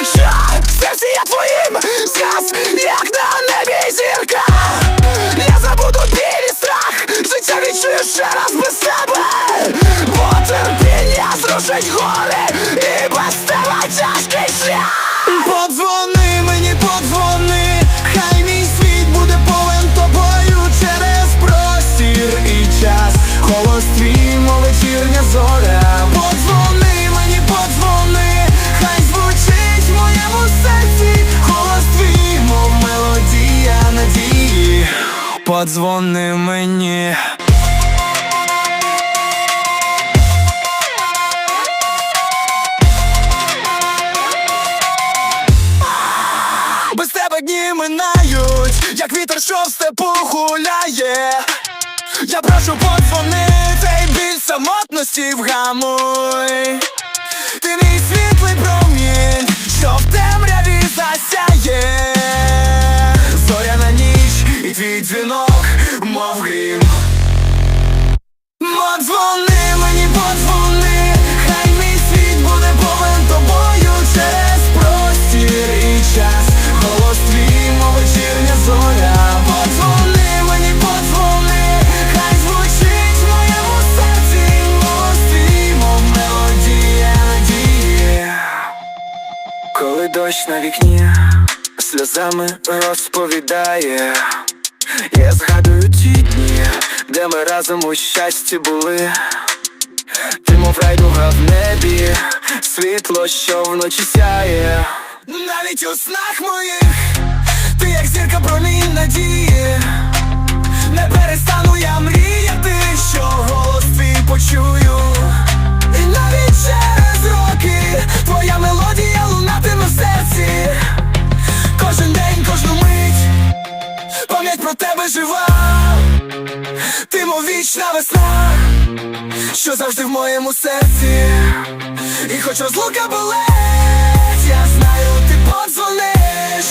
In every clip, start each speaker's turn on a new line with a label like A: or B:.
A: якщо серце я твоїм згас, як на небі зірка. Я забуду біль страх, життя відчую ще раз без тебе. Бо терпіння зрушить гори, і без тебе тяжкий Подзвони мені. Без тебе дні минають, як вітер, що в степу гуляє. Я прошу подзвони, цей біль самотності вгамуй. Дзвінок, мов грім. Подзвони мені, подзвони, хай мій світ буде повен тобою через простір і час. Голос твій, мов вечірня зоря. Подзвони мені, подзвони, хай звучить в моєму серці. Голос твій, мов мелодія надії. Коли дощ на вікні сльозами розповідає, я згадую ті дні, де ми разом у щасті були. Ти мов райдуга в небі, світло, що вночі сяє. Навіть у снах моїх, ти як зірка промінь надії. Не перестану я мріяти, про тебе жива, ти мов вічна весна, що завжди в моєму серці, і хоч розлука болить, я знаю, ти подзвониш,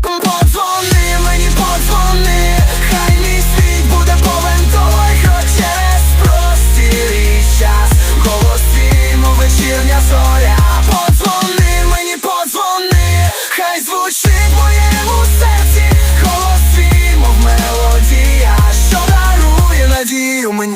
A: подзвони мені, подзвони, хай мій світ буде повен тобой, хоч через простір час, голос твій, вечірня зоря, подзвони мені, подзвони, хай звучить моя uma